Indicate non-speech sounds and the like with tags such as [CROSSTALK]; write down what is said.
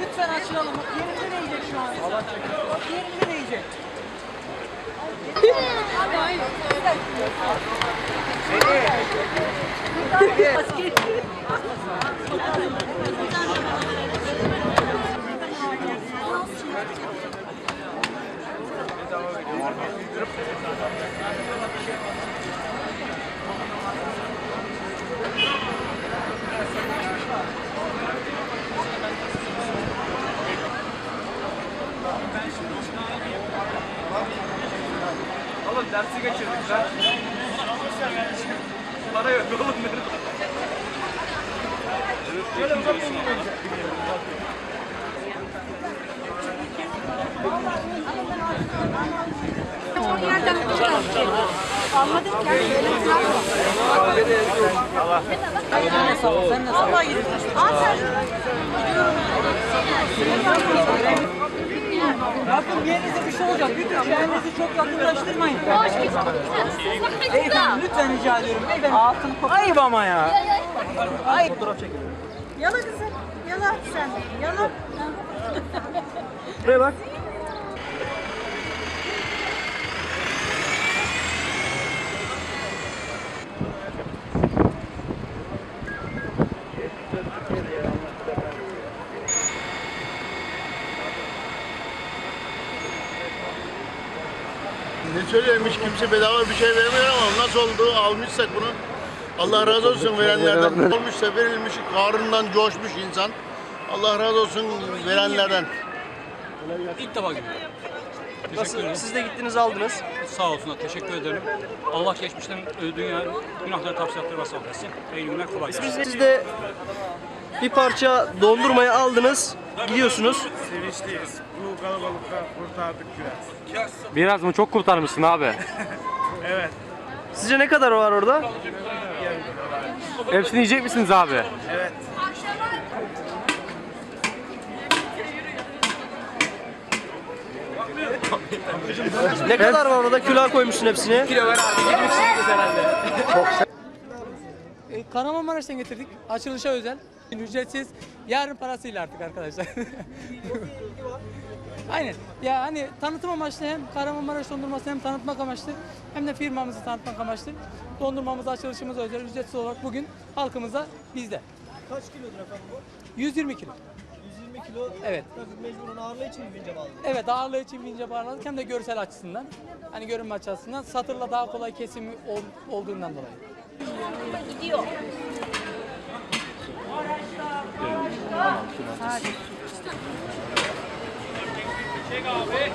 Lütfen açılalım. Yerinde ne yiyecek şu an? Yerinde ne yiyecek? Oğlum dersi geçirdik lan. Para yok oğlum. Şöyle uzak olun. Sen nasıl? Allah yedir. Bakın bir yerinize bir şey olacak. Lütfen kendinizi çok yakınlaştırmayın. Beyefendi lütfen rica ediyorum. Beyefendi. Altın Ayıp ama ya. Ay. Fotoğraf çekin. Yala kızım. Yala sen. Yala. Buraya bak. Ne hiç kimse bedava bir şey vermiyor ama nasıl oldu almışsak bunu Allah razı olsun verenlerden. Olmuşsa verilmiş karnından coşmuş insan. Allah razı olsun verenlerden. İlk defa gidiyorum. Teşekkür Nasıl? ederim. Siz de gittiniz aldınız. Sağ olsunlar. Teşekkür ederim. Allah geçmişten e, dünya günahları tavsiyeleri vasıl etsin. İyi günler kolay gelsin. Siz de bir parça dondurmayı aldınız. Gidiyorsunuz. Sevinçliyiz. Bu kalabalıkta kurtardık biraz. Biraz mı çok kurtarmışsın abi? [LAUGHS] Evet. Sizce ne kadar var orada? Hepsini yiyecek misiniz abi? Evet. Ne kadar var orada? Külah koymuşsun hepsine. E, Kahramanmaraş'tan getirdik. Açılışa özel. Ücretsiz. Yarın parasıyla artık arkadaşlar. [LAUGHS] Aynen. Ya hani tanıtım amaçlı hem Kahramanmaraş dondurması hem tanıtmak amaçlı hem de firmamızı tanıtmak amaçlı. Dondurmamız açılışımız özel ücretsiz olarak bugün halkımıza bizde. Kaç kilodur efendim bu? 120 kilo. 120 kilo. Evet. Tabii mecburen ağırlığı için mi bince bağlı? Evet ağırlığı için bince bağladık hem de görsel açısından. Hani görünme açısından satırla daha kolay kesimi ol- olduğundan dolayı. Gidiyor. Çek abi.